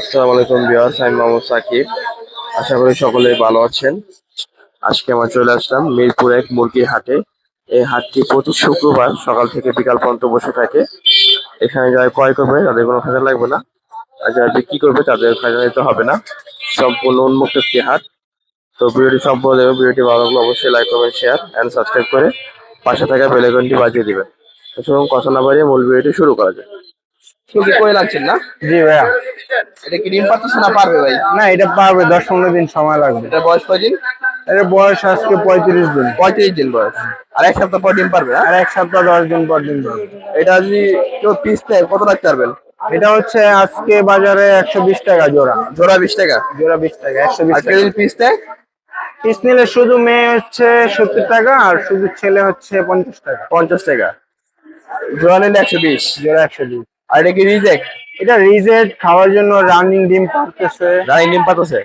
আসসালামু আলাইকুম বিহার আমি মোহাম্মদ সাকিব। আশা করি সকলেই ভালো আছেন। আজকে আমরা চলে আসলাম মিরপুর এক মুরগির হাটে। এই হাটটি প্রতি শুক্রবার সকাল থেকে বিকাল পর্যন্ত বসে থাকে। এখানে যারা ক্রয় করবে, তাদের কোনো খাজা লাগবে না। আর যারা বিক্রি করবে, তাদের খাজা নিতে হবে না। সম্পূর্ণ উন্মুক্ত একটি হাট। তো ভিডিওটি সম্পূর্ণ দেবে ভিডিওটি ভালো লাগলে অবশ্যই লাইক করবেন শেয়ার অ্যান্ড সাবস্ক্রাইব করে পাশে থাকা বেলাইকনটি বাজিয়ে দিবেন। চলুন, কথা না বাড়িয়ে মূল ভিডিওটি শুরু করা যায় কি করে লাগছেন না? জি ভাইয়া। এটা কি ডিম পাচ্ছে না পারবে ভাই? না এটা পারবে দশ পনেরো দিন সময় লাগবে। এটা বয়স কয়দিন এর বয়স আজকে পঁয়ত্রিশ দিন। পঁয়ত্রিশ দিন বয়স। আর এক সপ্তাহ পর ডিম পারবে? আর এক সপ্তাহ দশ দিন পর পারবে। এটা যদি কেউ পিস নেয় কত রাখতে পারবেন? এটা হচ্ছে আজকে বাজারে একশো বিশ টাকা জোড়া। জোড়া বিশ টাকা? জোড়া বিশ টাকা একশো বিশ টাকা। পিস নেয়? পিস নিলে শুধু মেয়ে হচ্ছে সত্তর টাকা আর শুধু ছেলে হচ্ছে পঞ্চাশ টাকা। পঞ্চাশ টাকা। জোড়া নিলে একশো বিশ। জোড়া একশো বিশ। আর এটা কি রিজেক্ট? এটা রিজেট খাওয়ার জন্য রানিং ডিম পারতেছে রানি ডিম পাচ্ছে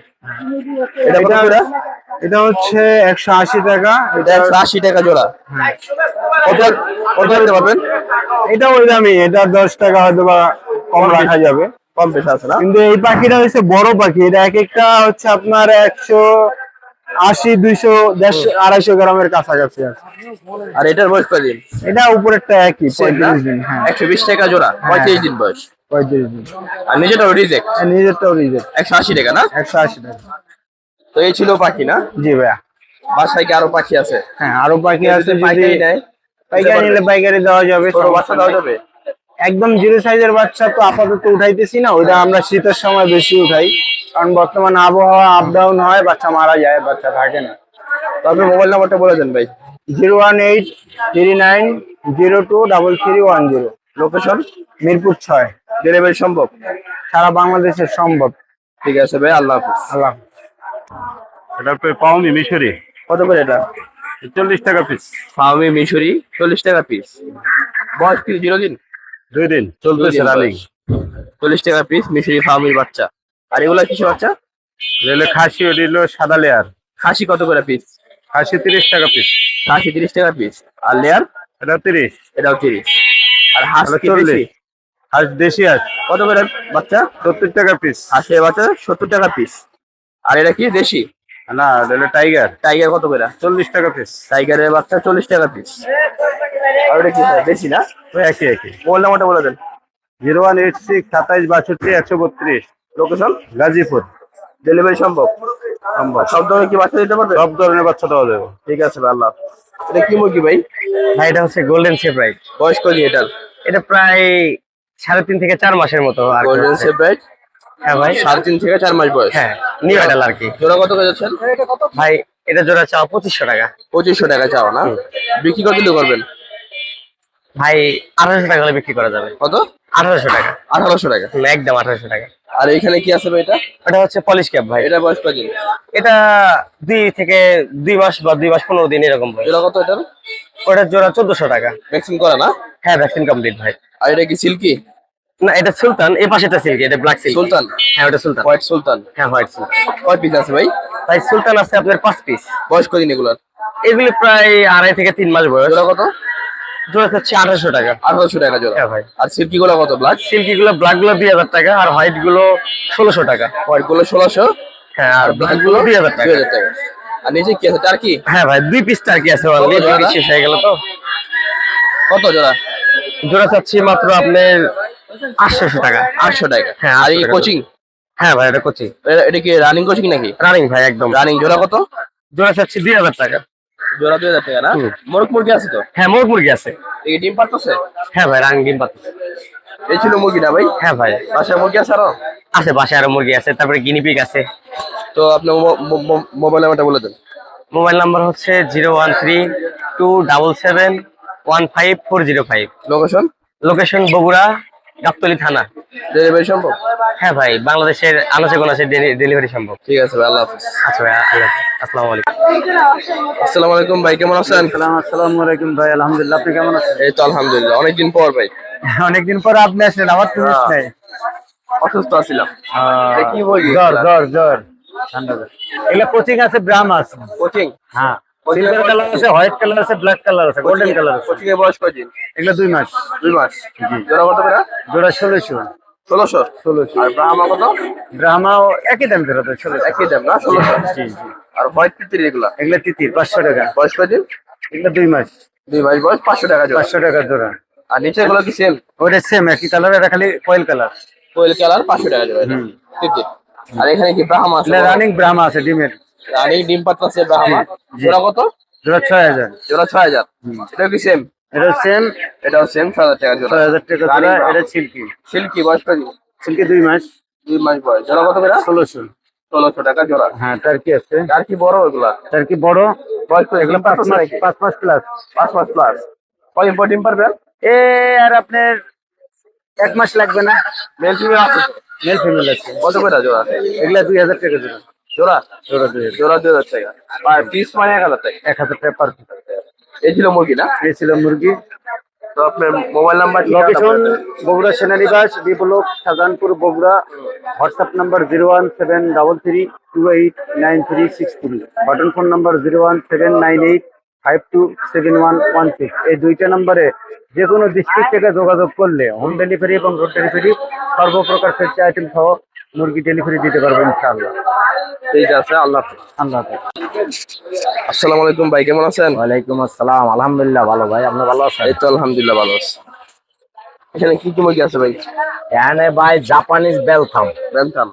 এটা কত করে? এটা হচ্ছে একশো আশি টাকা। এটা একশো আশি টাকা জোড়া। কত কত দিতে পারবেন? এটা ওই দামি এটা দশ টাকা হয়তো বা কম রাখা যাবে। কম পেশা আছে না? কিন্তু এই পাখিটা হচ্ছে বড় পাখি এটা এক একটা হচ্ছে আপনার একশো আশি দুইশো দেড়শো আড়াইশো গ্রামের কাছাকাছি আছে। আর এটার বয়স কয়দিন এটা উপরেরটা একই পঁয়ত্রিশ দিন হ্যাঁ। একশো বিশ টাকা জোড়া পঁয়ত্রিশ দিন বয়স। পঁয়ত্রিশ দিন। আর নিজেটাও রিজেক্ট? আর নিজেরটাও রিজেক্ট। একশো আশি টাকা না? একশো আশি টাকা। তো এই ছিল পাখি না? জি ভাইয়া। বাসায় কি আরও পাখি আছে? হ্যাঁ আরও পাখি আছে পাইকারি নেয় পাইকারি নিলে পাইকারি দেওয়া যাবে বাচ্চা দেওয়া যাবে? একদম জিরো সাইজের বাচ্চা তো আপাতত উঠাইতেছি না ওইটা আমরা শীতের সময় বেশি উঠাই কারণ বর্তমানে আবহাওয়া আপ ডাউন হয় বাচ্চা মারা যায় বাচ্চা থাকে না। তবে মোবাইল নাম্বারটা বলে দেন ভাই। Zero one eight three nine zero two double three one zero. Location Mirpur ছয়। ডেলিভারি সম্ভব? সারা বাংলাদেশে সম্ভব। ঠিক আছে ভাই আল্লাহ হাফিজ। আল্লাহ এটা পে পাওনি মিশরি। কত করে এটা? চল্লিশ টাকা পিস ফার্মি মিশরি চল্লিশ টাকা পিস বয়স কি জিরো দিন? দুই দিন চলতেছে রানিং চল্লিশ টাকা পিস মিশরি ফার্মির বাচ্চা। আর এগুলা কিসে বাচ্চা? রেলে খাসি ওটি হলো সাদা লেয়ার খাসি কত করে পিস খাসি তিরিশ টাকা পিস খাসি তিরিশ টাকা পিস আর লেয়ার এটা তিরিশ। এটাও তিরিশ। আর হাঁস চল্লিশ। হাঁস দেশি হাঁস। কত করে বাচ্চা? সত্তর টাকা পিস হাঁসের বাচ্চা সত্তর টাকা পিস আর এটা কি দেশি? না রেলে টাইগার টাইগার কত করে? চল্লিশ টাকা পিস টাইগারের বাচ্চা চল্লিশ টাকা পিস আর এটা কি দেশি না? ওই একই একই। মোবাইল নাম্বারটা বলে দেন। জিরো ওয়ান এইট সিক্স সাতাইশ বাষট্টি একশো বত্রিশ। লোকেশন গাজীপুর। ডেলিভারি সম্ভব? সম্ভব। সব ধরনের কি বাচ্চা দিতে পারবে? সব ধরনের বাচ্চা দেওয়া যাবে। ঠিক আছে ভাই আল্লাহ এটা কি মুরগি ভাই? ভাই এটা হচ্ছে গোল্ডেন সেপ্রাইট বয়স কত এটার? এটা প্রায় সাড়ে তিন থেকে চার মাসের মতো আর গোল্ডেন হচ্ছে। সেপারেট হ্যাঁ ভাই। সাড়ে তিন থেকে চার মাস বয়স। হ্যাঁ নিউ অ্যাডাল আর কি। জোড়া কত যাচ্ছেন ভাই এটা জোড়া চাও পঁচিশশো টাকা। পঁচিশশো টাকা চাও না? বিক্রি কত দিলে করবেন? ভাই আঠারোশো টাকা বিক্রি করা যাবে। কত? আঠারোশো টাকা। আঠারোশো টাকা। একদম আঠারোশো টাকা। আর এখানে কি আছে ভাই এটা? এটা হচ্ছে পলিশ ক্যাপ ভাই। এটা বয়স কদিন? এটা দুই থেকে দুই মাস বা দুই মাস পনেরো দিন এরকম। জোড়া কত এটার? ওটার জোড়া চোদ্দশো টাকা। ভ্যাকসিন করা না? হ্যাঁ ভ্যাকসিন কমপ্লিট ভাই। আর এটা কি সিল্কি না এটা সুলতান এই পাশেটা সিল্ক এটা ব্ল্যাক সিল্ক সুলতান? হ্যাঁ ওটা সুলতান। হোয়াইট সুলতান? হ্যাঁ হোয়াইট সিল্ক কয় পিস আছে ভাই? ভাই সুলতান আছে আপনার পাঁচ পিস বয়স কদিন এগুলার? এগুলি প্রায় আড়াই থেকে তিন মাস বয়স। জোড়া কত? জোড়া হচ্ছে আঠারোশো টাকা। আঠারোশো টাকা জোড়া। হ্যাঁ ভাই। আর সিল্কি গুলো কত ব্লাড সিল্কি গুলো ব্ল্যাকগুলো দুই হাজার টাকা আর হোয়াইটগুলো ষোলোশো টাকা। হোয়াইটগুলো ষোলোশো? হ্যাঁ আর ব্ল্যাক ব্ল্যাকগুলো দুই হাজার টাকা। দুই হাজার টাকা। আর নিচে কি আছে টার্কি হ্যাঁ ভাই দুই পিস টার্কি আছে? শেষ হয়ে গেল তো। কত জোড়া? জোড়া চাচ্ছি মাত্র আপনার আটশোশো টাকা। আটশো টাকা। হ্যাঁ, আর এই কোচিং হ্যাঁ ভাই এটা করছি এটা কি রানিং কোচিং নাকি? রানিং ভাই একদম। রানিং জোড়া কত? জোড়া চাচ্ছি দুই হাজার টাকা। জোড়া দুই হাজার টাকা না? মোরগ মুরগি আছে তো? হ্যাঁ মোর মুরগি আছে। এই ডিম পারতেছে হ্যাঁ ভাই রানিং ডিম এই ছিল মুরগিটা ভাই? হ্যাঁ ভাই। বাসায় মুরগি আছে আরও? আছে বাসায় আরও মুরগি আছে তারপরে গিনিপিক আছে। তো আপনার মোবাইল নাম্বারটা বলে দেন। মোবাইল নাম্বার হচ্ছে zero one three two double seven one five four zero five. Location location Bogura Gabtoli থানা। ডেলিভারি সম্ভব? হ্যাঁ ভাই বাংলাদেশের আনাচে কোনাচে ডেলিভারি সম্ভব। ঠিক আছে ভাই আল্লাহ হাফিজ। আচ্ছা ভাই আল্লাহ আসসালামু আলাইকুম। আসসালামু আলাইকুম ভাই কেমন আছেন? আসসালামু আলাইকুম ভাই আলহামদুলিল্লাহ আপনি কেমন আছেন? এই তো আলহামদুলিল্লাহ অনেকদিন পর ভাই। অনেকদিন পর আপনি আসলেন আমার তো নাই। অসুস্থ আছিলাম। কি বই জ্বর জ্বর জ্বর। ঠান্ডা জ্বর। এগুলা কোচিং আছে ব্রাম আছে কোচিং? হ্যাঁ। সিলভার কালার আছে হোয়াইট কালার আছে ব্ল্যাক কালার আছে গোল্ডেন কালার আছে। কোচিং এর বয়স কয়দিন এগুলো দুই মাস। দুই মাস। জোড়া কত করে? জোড়া ষোলোশো। ষোলোশো? ষোলোশো। আর ব্রাহ্মা কত? ব্রাহ্মাও একই দাম ধরে ষোলোশো। একই দাম না ষোলোশো? জি জি। আর হোয়াইট তিতির এগুলা? এগুলো তিতির পাঁচশো টাকা। বয়স কয়দিন এগুলো দুই মাস। দুই মাস বয়স পাঁচশো টাকা জোড়া। পাঁচশো টাকা জোড়া। আর নিচে গুলো কি সেম ওটা সেম একই কালার এটা খালি কয়েল কালার কোয়েল কালার পাঁচশো টাকা জোড়া। তিতির। আর এখানে কি ব্রাহ্মা আছে? রানিং ব্রাহ্মা আছে ডিমের। রানিং ডিম পাত্র আছে ব্রাহ্মা জোড়া কত? জোড়া ছয় হাজার। জোড়া ছয় হাজার। এটা কি সেম এটা সেম এটাও সেম ছয় হাজার টাকা জোড়া। ছয় হাজার টাকা জোড়া এটা সিল্কি। সিল্কি বয়স কয়দিন সিল্কি দুই মাস। দুই মাস বয়স। জোড়া কত করে ষোলোশো। ষোলোশো টাকা জোড়া। হ্যাঁ তার কি আছে। আর কি বড় ওগুলা তার কি বড়। বয়স কত? এগুলো পাঁচ মাস পাঁচ মাস প্লাস পাঁচ মাস প্লাস কদিন পর ডিম পারবে এ আর আপনার এক মাস লাগবে না। মেল ফিমেল আছে মেল ফিমেল আছে। কত করে জোড়া? এগুলা দুই হাজার টাকা জোড়া। জোড়া? জোড়া দুই হাজার জোড়া দুই হাজার টাকা আর পিস মানে এক হাজার টাকা। এক হাজার টাকা পার এই ছিল মুরগি না? এই ছিল মুরগি। তো আপনার mobile number location Bogura সেনানিবাস Biplob Shahjahanpur Bogura. WhatsApp number zero one seven double three two eight nine three six three button phone number zero one seven nine eight five two seven one one six এই দুইটা নম্বরে যে কোনো district থেকে যোগাযোগ করলে home delivery এবং road delivery সর্বপ্রকার ফেসি আইটেম সহ মুরগি ডেলিভারি দিতে পারব ইনশাআল্লাহ। ঠিক আছে আল্লাহ আল্লাহ আসসালামু আলাইকুম ভাই কেমন আছেন? ওয়ালাইকুম আসসালাম আলহামদুলিল্লাহ ভালো ভাই আপনি ভালো আছেন? এই তো আলহামদুলিল্লাহ ভালো আছি। এখানে কি কি মুরগি আছে ভাই? এখানে ভাই জাপানিজ বেলথাম বেলথাম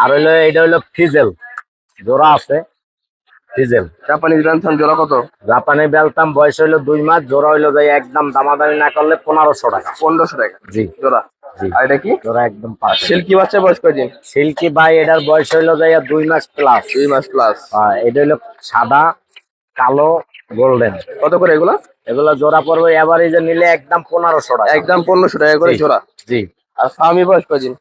আর হইল এটা হইল ফিজেল জোড়া আছে ফিজেল জাপানিজ বেলথাম জোড়া কত? জাপানি বেলথাম বয়স হইল দুই মাস জোড়া হইল যাই একদম দামাদামি না করলে পনেরোশো টাকা। পনেরোশো টাকা। জি। জোড়া। আর এটা কি? একদম সিল্কি বাচ্চা বয়স কয়দিন সিল্কি ভাই এটার বয়স দুই মাস প্লাস দুই মাস প্লাস এটা হইল সাদা কালো গোল্ডেন কত করে এগুলা? এগুলো জোড়া পড়বে এভারেজে নিলে একদম পনেরোশো টাকা। একদম পনেরোশো টাকা করে জোড়া। জি। আর ফার্মি বয়স কয়দিন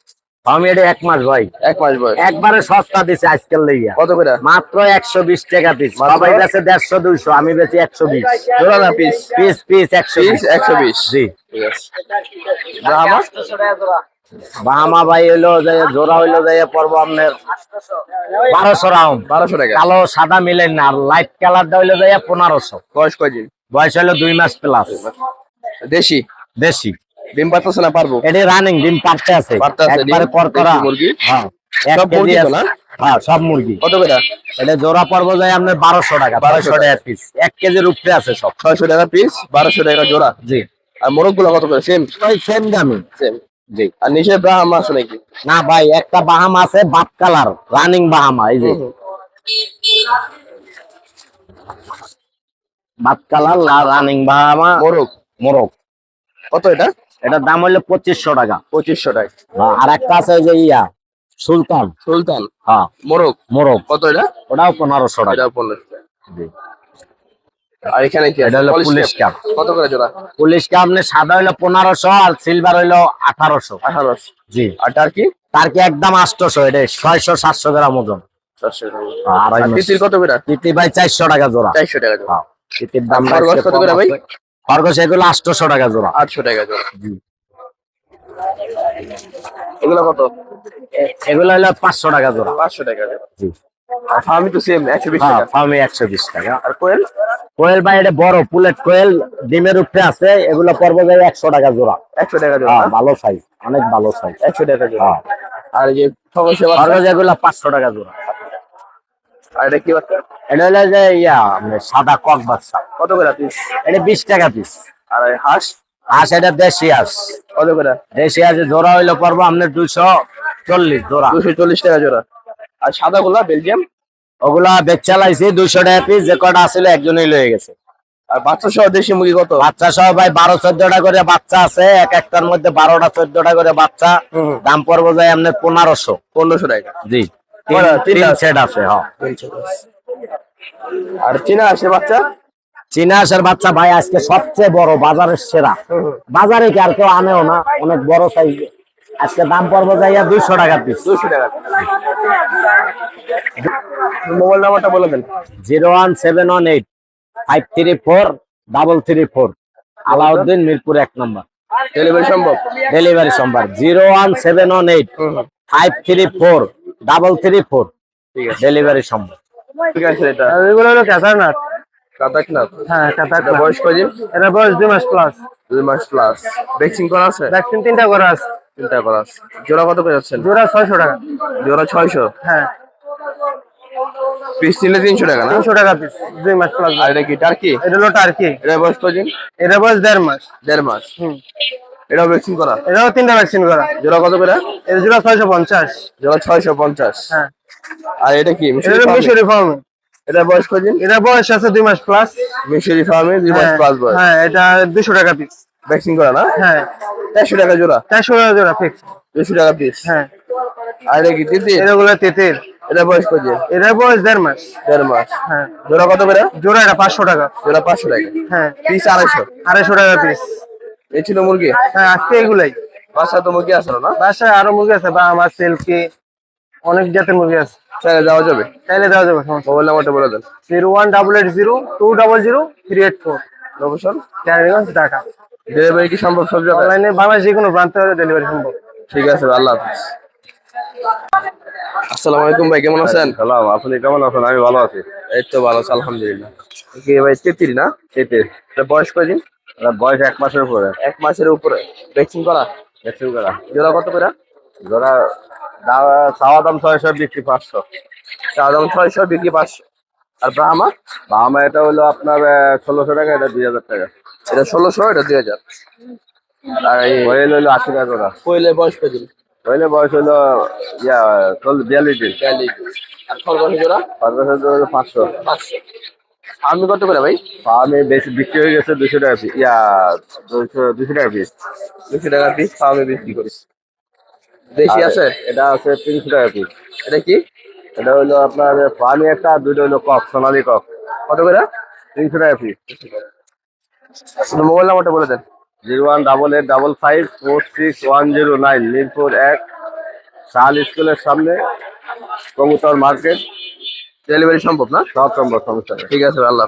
আমি এটা এক মাস ভাই এক মাস বয়স। একবারে সস্তা দিছে আজকাল লইয়া। কত করে? মাত্র একশো বিশ টাকা পিস। সবাই দেড়শো দুইশো আমি বেচি একশো বিশ। জোড়া না পিস? পিস পিস একশো পিস একশো বিশ। জি। বাহামা? ভাই হইল জোড়া হইল যে পর্ব আপনার বারোশো রাউন্ড। বারোশো টাকা। কালো সাদা মিলেন না আর লাইট কালারটা হইল যাইয়া পনেরোশো। বয়স কয়দিন? বয়স হইল দুই মাস প্লাস দেশি? বেশি ডিম পাচ্ছে না পারব। এটি রানিং ডিম পারতে আছে। পারতে আছে, একবারে করকরা মুরগি? হ্যাঁ সব মুরগি তো না? হ্যাঁ সব মুরগি। কত করে? এটা জোড়া পর্ব যায় আপনার বারোশো টাকা 1200 বারোশো টাকা। পিস এক কেজির উপরে আছে সব। ছয়শো টাকা পিস বারোশো টাকা জোড়া। জি। আর মোরগগুলো কত করে? সেম ওই সেম দামি। সেম জি। আর নিচে ব্রাহ্মা আছে নাকি? না ভাই একটা বাহামা আছে বাপ কালার রানিং বাহামা এই যে। বাপ কালার রানিং বাহামা। মোরগ। মোরগ। কত এটা? এটার দাম হইল পঁচিশশো টাকা। পঁচিশশো টাকা। হ্যাঁ, আর একটা আছে যে ইয়া সুলতান। সুলতান? হ্যাঁ। মোরগ? মোরগ। কত এটা? ওটাও পনেরোশো টাকা। পনেরোশো টাকা। জি। আর এখানে কি এটা হলো পুলিশ cap। কাপ কত করে জোড়া? পুলিশ কাপ আপনার সাদা হইল পনেরোশো আর সিলভার হইল আঠারোশো। আঠারোশো। জি। আর টার্কি তার কি একদম আটশোশো এটা ছয়শো সাতশো গ্রাম ওজন। চারশো টাকা আড়াই আর তিতির কত করে? তিতি ভাই চারশো টাকা জোড়া। টাকা জোড়া। হ্যাঁ, তিতির দাম কত করে ভাই? খরগোশ এগুলো আটশোশো টাকা জোড়া। আটশো টাকা জোড়া। এগুলো কত? এগুলো হলো পাঁচশো টাকা জোড়া। পাঁচশো টাকা জোড়া। জি। ফার্মি তো সেম একশো বিশ হ্যাঁ টাকা। ফার্মে একশো বিশ টাকা। আর কোয়েল? কোয়েল ভাই এটা বড় পুলেট কোয়েল ডিমের উপরে আছে এগুলো পর্ব যায় একশো টাকা জোড়া। একশো টাকা জোড়া হ্যাঁ ভালো সাইজ অনেক ভালো সাইজ একশো টাকা জোড়া। হ্যাঁ। আর যে খরগোশ এগুলো পাঁচশো টাকা জোড়া। আর এটা কি বাচ্চা? এটা হলো যে ইয়া সাদা কক বাচ্চা। কত করে পিস এটা বিশ টাকা পিস আর হাঁস? হাঁস এটা দেশি হাঁস। কত করে? দেশি হাঁসের জোড়া হইল আপনার চল্লিশ জোড়া। দুশো চল্লিশ টাকা জোড়া। আর সাদা গুলা বেলজিয়াম? ওগুলা বেচা লাইছি দুইশো টাকা পিস যে কটা আসলে একজনই লয়ে গেছে। আর বাচ্চা সহ দেশি মুরগি কত? বাচ্চা সহ ভাই বারো চোদ্দটা করে বাচ্চা আছে। এক একটার মধ্যে বারোটা চোদ্দটা করে বাচ্চা। দাম পড়ব যায় আপনার পনেরোশো। পনেরোশো টাকা। জি। তিনটা? সেট আছে। হ্যাঁ আর চীনা আসে বাচ্চা? চীনা বাচ্চা ভাই আজকে সবচেয়ে বড় বাজারের সেরা। বাজারে কি আর কেউ আনেও না? অনেক বড় সাইজ। আজকে দাম পড়ব যাইয়া দুইশো টাকা পিস দুশো টাকা। মোবাইল নাম্বারটা বলে দেন। Zero one seven one eight five three four double three four. Alauddin Mirpur এক নম্বর। ডেলিভারি সম্ভব? ডেলিভারি সোমবার zero one seven one eight five three four. Double three four ঠিক আছে। ডেলিভারি সম্ভব। ঠিক আছে এটা। এগুলো হলো কাতাকনাথ হ্যাঁ বয়স এটা বয়স দুই মাস প্লাস দুই মাস প্লাস ভ্যাকসিন করা আছে? ভ্যাকসিন তিনটা করা আছে। তিনটা করা আছে। জোড়া কত করে যাচ্ছেন? জোড়া ছয়শো টাকা। জোড়া ছয়শো? হ্যাঁ। পিস নিলে তিনশো টাকা না? তিনশো টাকা পিস দুই মাস প্লাস আর এটা কি টার্কি? এটা হলো টার্কি। এটা বয়স কদিন এটা বয়স দেড় মাস। দেড় মাস। হুম। এটাও ভ্যাকসিন করা? এটাও তিনটা ভ্যাকসিন করা। জোড়া কত করে? এটা জোড়া ছয়শো পঞ্চাশ। জোড়া ছয়শো পঞ্চাশ। হ্যাঁ। আর এটা কি? মিশরি ফার্মে এটা বয়স কদিন? এটা বয়স আছে দুই মাস প্লাস মিশরি ফার্মে দুই মাস প্লাস বয়স। হ্যাঁ এটা দুশো টাকা পিস ভ্যাকসিন করা না? হ্যাঁ। চারশো টাকা জোড়া। চারশো টাকা জোড়া ফিক্স দুশো টাকা পিস হ্যাঁ। আর এটা কি তিতি এটা গুলো তেতের। এটা বয়স কদিন? এটা বয়স দেড় মাস। দেড় মাস। হ্যাঁ। জোড়া কত করে? জোড়া এটা পাঁচশো টাকা। জোড়া পাঁচশো টাকা। হ্যাঁ। পিস আড়াইশো। আড়াইশো টাকা পিস এই ছিল মুরগি? হ্যাঁ আজকে এগুলাই। বাসা তো মুরগি আসলো না? বাসায় আরও মুরগি আছে বা আমার সেলফি অনেক জাতের মুরগি আছে। চাইলে যাওয়া যাবে? চাইলে দেওয়া যাবে সমস্যা মোবাইল নাম্বারটা বলে দেন। Zero one double eight zero two double zero three eight four. Location ক্যারিগঞ্জ Dhaka. Delivery কি সম্ভব সব জায়গায়? অনলাইনে বাংলাদেশ যে কোনো প্রান্তে ডেলিভারি সম্ভব। ঠিক আছে আল্লাহ হাফিজ। আসসালামু আলাইকুম ভাই কেমন আছেন? সালাম আপনি কেমন আছেন? আমি ভালো আছি। এই তো ভালো আছে আলহামদুলিল্লাহ। কি ভাই? তেত্রিশ না? এটা বয়স কয়দিন? বয়স এক মাসের উপরে। এক মাসের উপরে। ভ্যাকসিন করা? ভ্যাকসিন করা। জোড়া কত করে? দা- চাওয়া দাম ছয়শো বিক্রি পাঁচশো। চা দাম ছয়শো বিক্রি পাঁচশো। আর ব্রাহ্মা আমার এটা হলো আপনার ষোলোশো টাকা এটা দুই হাজার টাকা। এটা ষোলোশো এটা দুই হাজার। আর এই কোয়েল হলো আশি টাকা করে কোয়েলের বয়স কয়দিন কোয়েলের বয়স হলো ইয়া চল্লিশ বিয়াল্লিশ দিন। বিয়াল্লিশ আর খরগোশ জোড়া? ধরে হলো পাঁচশো। পাঁচশো। আমি কত করে ভাই? আমি বেশি বিক্রি হয়ে গেছে দুশো টাকা পিস ইয়া দুশো দুশো টাকা পিস দুশো টাকা পিস ফার্মে বিক্রি করিস দেশি আছে? এটা আছে তিনশো টাকা পিস এটা কি? এটা হলো আপনার পানি একটা দুটো হলো কক সোনালি কক। কত করে? তিনশো টাকা পিস মোবাইল নাম্বারটা বলে দেন। Zero one double eight double five four six one zero nine Mirpur এক শাল স্কুলের সামনে কবুতর মার্কেট। ডেলিভারি সম্ভব না সব সম্ভব সমস্যা ঠিক আছে আল্লাহ।